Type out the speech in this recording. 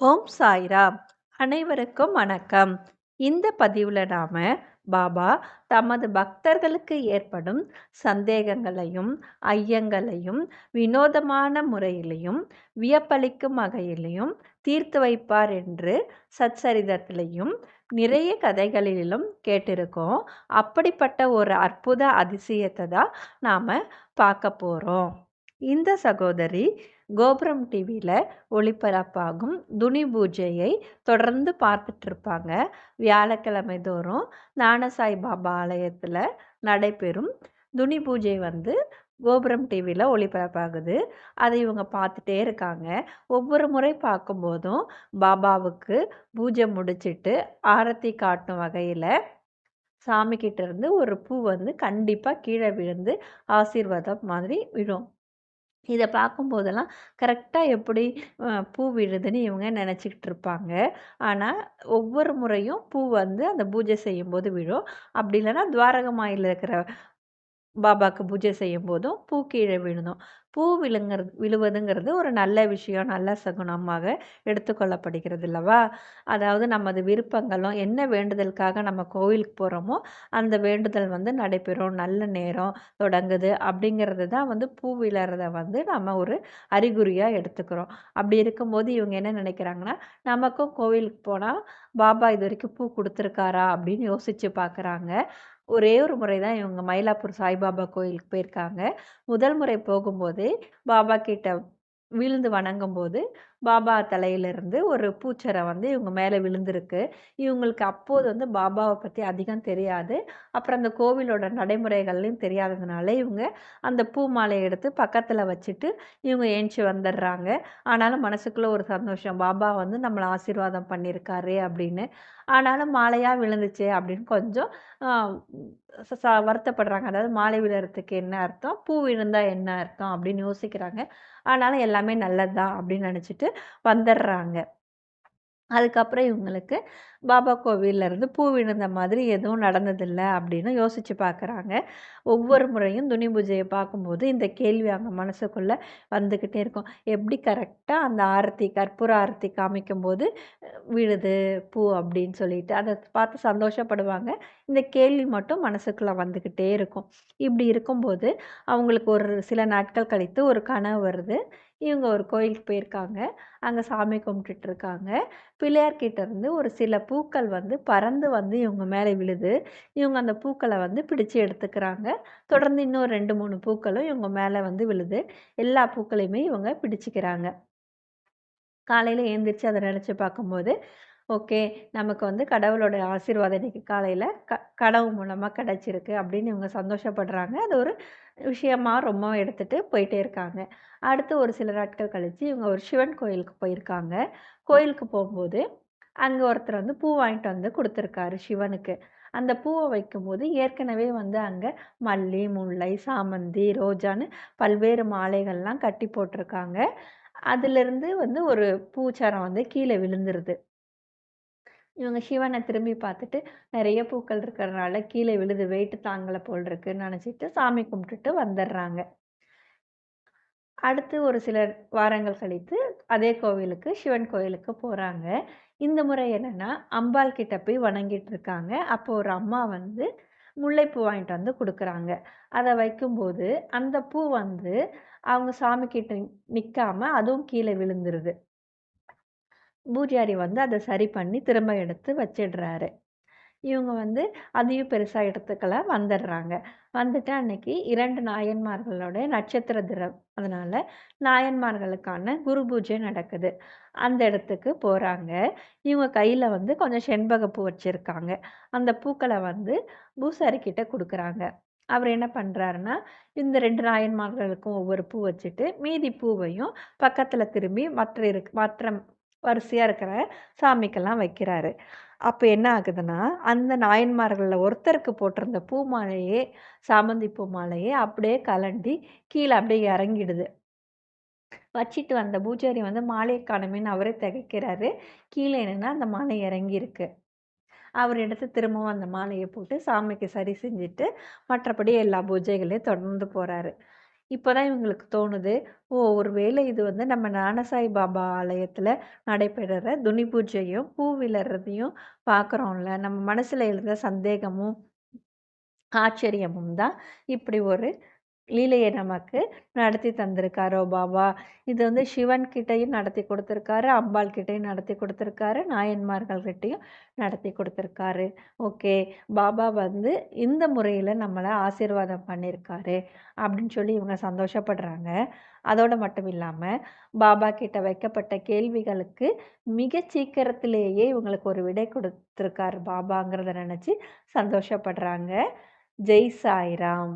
ஓம் சாய்ராம். அனைவருக்கும் வணக்கம். இந்த பதிவில் நாம் பாபா தமது பக்தர்களுக்கு ஏற்படும் சந்தேகங்களையும் ஐயங்களையும் வினோதமான முறையிலையும் வியப்பளிக்கும் வகையிலையும் தீர்த்து வைப்பார் என்று சச்சரிதத்திலையும் நிறைய கதைகளிலும் கேட்டிருக்கோம். அப்படிப்பட்ட ஒரு அற்புத அதிசயத்தை தான் நாம் பார்க்க போகிறோம் இந்த சகோதரி கோபுரம் டிவியில் ஒளிபரப்பாகும் துணி பூஜையை தொடர்ந்து பார்த்துட்ருப்பாங்க வியாழக்கிழமை தோறும் ஞானசாய் பாபா ஆலயத்தில் நடைபெறும் துணி பூஜை வந்து கோபுரம் டிவியில் ஒளிபரப்பாகுது. அதை இவங்க பார்த்துட்டே இருக்காங்க. ஒவ்வொரு முறை பார்க்கும்போதும் பாபாவுக்கு பூஜை முடிச்சிட்டு ஆரத்தி காட்டும் வகையில் சாமிக்கிட்ட இருந்து ஒரு பூ வந்து கண்டிப்பாக கீழே விழுந்து ஆசீர்வாதம் மாதிரி விழும். இதை பார்க்கும்போதெல்லாம் கரெக்டாக எப்படி பூ விழுதுன்னு இவங்க நினச்சிக்கிட்டு இருப்பாங்க ஆனால் ஒவ்வொரு முறையும் பூ வந்து அந்த பூஜை செய்யும்போது விழும். அப்படி இல்லைன்னா துவாரகமாயில் இருக்கிற பாபாவுக்கு பூஜை செய்யும் போதும் பூ கீழே விழுந்தோம். பூ விழுங்கிறது விழுவதுங்கிறது ஒரு நல்ல விஷயம் நல்ல சகுனமாக எடுத்துக்கொள்ளப்படுகிறது இல்லவா அதாவது நமது விருப்பங்களும் என்ன வேண்டுதலுக்காக நம்ம கோவிலுக்கு போகிறோமோ அந்த வேண்டுதல் வந்து நடைபெறும். நல்ல நேரம் தொடங்குது அப்படிங்கிறது தான் வந்து பூ விழறத வந்து நம்ம ஒரு அறிகுறியாக எடுத்துக்கிறோம். அப்படி இருக்கும்போது இவங்க என்ன நினைக்கிறாங்கன்னா நமக்கும் கோவிலுக்கு போனால் பாபா இது வரைக்கும் பூ கொடுத்துருக்காரா? அப்படின்னு யோசித்து பார்க்குறாங்க. ஒரே ஒரு முறை தான் இவங்க மயிலாப்பூர் சாய்பாபா கோயிலுக்கு போயிருக்காங்க. முதல் முறை போகும்போதே பாபா கிட்ட விழுந்து வணங்கும்போது பாபா தலையிலிருந்து ஒரு பூச்சரை வந்து இவங்க மேலே விழுந்திருக்கு. இவங்களுக்கு அப்போது வந்து பாபாவை பற்றி அதிகம் தெரியாது. அப்புறம் அந்த கோவிலோட நடைமுறைகள்லையும் தெரியாததுனால இவங்க அந்த பூ மாலையை எடுத்து பக்கத்தில் வச்சுட்டு இவங்க ஏஞ்சி வந்துடுறாங்க ஆனாலும் மனசுக்குள்ளே ஒரு சந்தோஷம். பாபா வந்து நம்மளை ஆசீர்வாதம் பண்ணியிருக்காரு அப்படின்னு. ஆனாலும் மாலையாக விழுந்துச்சு அப்படின்னு கொஞ்சம் வருத்தப்படுறாங்க. அதாவது மாலை விழுறதுக்கு என்ன அர்த்தம்? பூ விழுந்தால் என்ன அர்த்தம்? அப்படின்னு யோசிக்கிறாங்க. ஆனாலும் எல்லாமே நல்லது தான் அப்படின்னு நினச்சிட்டு வந்துடுறாங்க அதுக்கப்புறம் இவங்களுக்கு பாபா கோவிலேருந்து பூ விழுந்த மாதிரி எதுவும் நடந்ததில்லை அப்படின்னு யோசித்து பார்க்குறாங்க ஒவ்வொரு முறையும் துணி பூஜையை பார்க்கும்போது இந்த கேள்வி அவங்க மனசுக்குள்ளே வந்துக்கிட்டே இருக்கும். எப்படி கரெக்டாக அந்த ஆரத்தி கற்பூர ஆரத்தி காமிக்கும்போது விழுது பூ அப்படின்னு சொல்லிட்டு அதை பார்த்து சந்தோஷப்படுவாங்க. இந்த கேள்வி மட்டும் மனசுக்குள்ளே வந்துக்கிட்டே இருக்கும். இப்படி இருக்கும்போது அவங்களுக்கு ஒரு சில நாட்கள் கழித்து ஒரு கனவு வருது. இவங்க ஒரு கோயிலுக்கு போயிருக்காங்க. அங்கே சாமி கும்பிட்டுட்ருக்காங்க. பிள்ளையார்கிட்ட இருந்து ஒரு சில பூக்கள் வந்து பறந்து வந்து இவங்க மேலே விழுது. இவங்க அந்த பூக்களை வந்து பிடிச்சு எடுத்துக்கிறாங்க. தொடர்ந்து இன்னும் ரெண்டு மூணு பூக்களும் இவங்க மேலே வந்து விழுது. எல்லா பூக்களையுமே இவங்க பிடிச்சிக்கிறாங்க. காலையில் எழுந்திரிச்சு அதை நினச்சி பார்க்கும்போது ஓகே நமக்கு வந்து கடவுளோட ஆசீர்வாதம் இன்றைக்கி காலையில் க கடவுள் மூலமாக கிடச்சிருக்கு அப்படின்னு இவங்க சந்தோஷப்படுறாங்க. அது ஒரு விஷயமாக ரொம்ப எடுத்துகிட்டு போயிட்டே இருக்காங்க. அடுத்து ஒரு சில நாட்கள் கழித்து இவங்க ஒரு சிவன் கோயிலுக்கு போயிருக்காங்க. கோயிலுக்கு போகும்போது அங்கே ஒருத்தர் வந்து பூ வாங்கிட்டு வந்து கொடுத்துருக்காரு சிவனுக்கு. அந்த பூவை வைக்கும்போது ஏற்கனவே வந்து அங்கே மல்லி முல்லை சாமந்தி ரோஜான்னு பல்வேறு மாலைகள்லாம் கட்டி போட்டிருக்காங்க. அதிலிருந்து வந்து ஒரு பூச்சாரம் வந்து கீழே விழுந்துருது. இவங்க சிவனை திரும்பி பார்த்துட்டு நிறைய பூக்கள் இருக்கிறதுனால கீழே விழுது வெயிட்டு தாங்கலை போல் இருக்குன்னு நினச்சிட்டு சாமி கும்பிட்டுட்டு வந்துடுறாங்க. அடுத்து ஒரு சில வாரங்கள் கழித்து அதே கோவிலுக்கு சிவன் கோவிலுக்கு போகிறாங்க இந்த முறை என்னென்னா அம்பாள் கிட்ட போய் வணங்கிட்டு இருக்காங்க. அப்போ ஒரு அம்மா வந்து முல்லைப்பூ வாங்கிட்டு வந்து கொடுக்குறாங்க. அதை வைக்கும்போது அந்த பூ வந்து அவங்க சாமி கிட்ட நிற்காம அதுவும் கீழே விழுந்துருது. பூஜாரி வந்து அதை சரி பண்ணி திரும்ப எடுத்து வச்சிடுறாரு. இவங்க வந்து அதையும் பெருசாக எடுத்துக்கல வந்துடுறாங்க. வந்துட்டு அன்னைக்கு இரண்டு நாயன்மார்களோட நட்சத்திர தினம். அதனால் நாயன்மார்களுக்கான குரு பூஜை நடக்குது. அந்த இடத்துக்கு போகிறாங்க இவங்க கையில் வந்து கொஞ்சம் செண்பக பூ வச்சுருக்காங்க. அந்த பூக்களை வந்து பூசாரிக்கிட்ட கொடுக்குறாங்க. அவர் என்ன பண்ணுறாருன்னா இந்த ரெண்டு நாயன்மார்களுக்கும் ஒவ்வொரு பூ வச்சுட்டு மீதி பூவையும் பக்கத்தில் திரும்பி மற்ற இருக்கு மற்ற வரிசையாக இருக்கிற சாமிக்கெல்லாம் வைக்கிறாரு. அப்போ என்ன ஆகுதுன்னா அந்த நாயன்மார்களில் ஒருத்தருக்கு போட்டிருந்த பூ மாலையே சாமந்தி பூ மாலையே அப்படியே கலண்டி கீழே அப்படியே இறங்கிடுது. வச்சிட்டு வந்த பூஜாரி வந்து மாலையை காணுமேன்னு அவரே திகைக்கிறாரு. கீழே என்னென்னா அந்த மாலை இறங்கியிருக்கு. அவர் எடுத்து திரும்பவும் அந்த மாலையை போட்டு சாமிக்கு சரி செஞ்சுட்டு மற்றபடி எல்லா பூஜைகளையும் தொடர்ந்து போகிறாரு இப்போ தான் இவங்களுக்கு தோணுது. ஓ ஒருவேளை இது வந்து நம்ம ஞானசாய் பாபா ஆலயத்தில் நடைபெறுற துணி பூஜையும் பூ விளறதையும் பார்க்குறோம்ல நம்ம மனசில் எழுந்த சந்தேகமும் ஆச்சரியமும் தான் இப்படி ஒரு லீலையை நமக்கு நடத்தி தந்திருக்காரோ பாபா இது வந்து சிவன் கிட்டையும் நடத்தி கொடுத்துருக்காரு அம்பாள் கிட்டையும் நடத்தி கொடுத்துருக்காரு நாயன்மார்கள் கிட்டையும் நடத்தி கொடுத்துருக்காரு. ஓகே பாபா வந்து இந்த முறையில் நம்மளை ஆசீர்வாதம் பண்ணியிருக்காரு அப்படின்னு சொல்லி இவங்க சந்தோஷப்படுறாங்க. அதோடு மட்டும் இல்லாமல் பாபா கிட்ட வைக்கப்பட்ட கேள்விகளுக்கு மிக சீக்கிரத்திலேயே இவங்களுக்கு ஒரு விடை கொடுத்துருக்காரு பாபாங்கிறத நினச்சி சந்தோஷப்படுறாங்க. ஜெய் சாய்ராம்.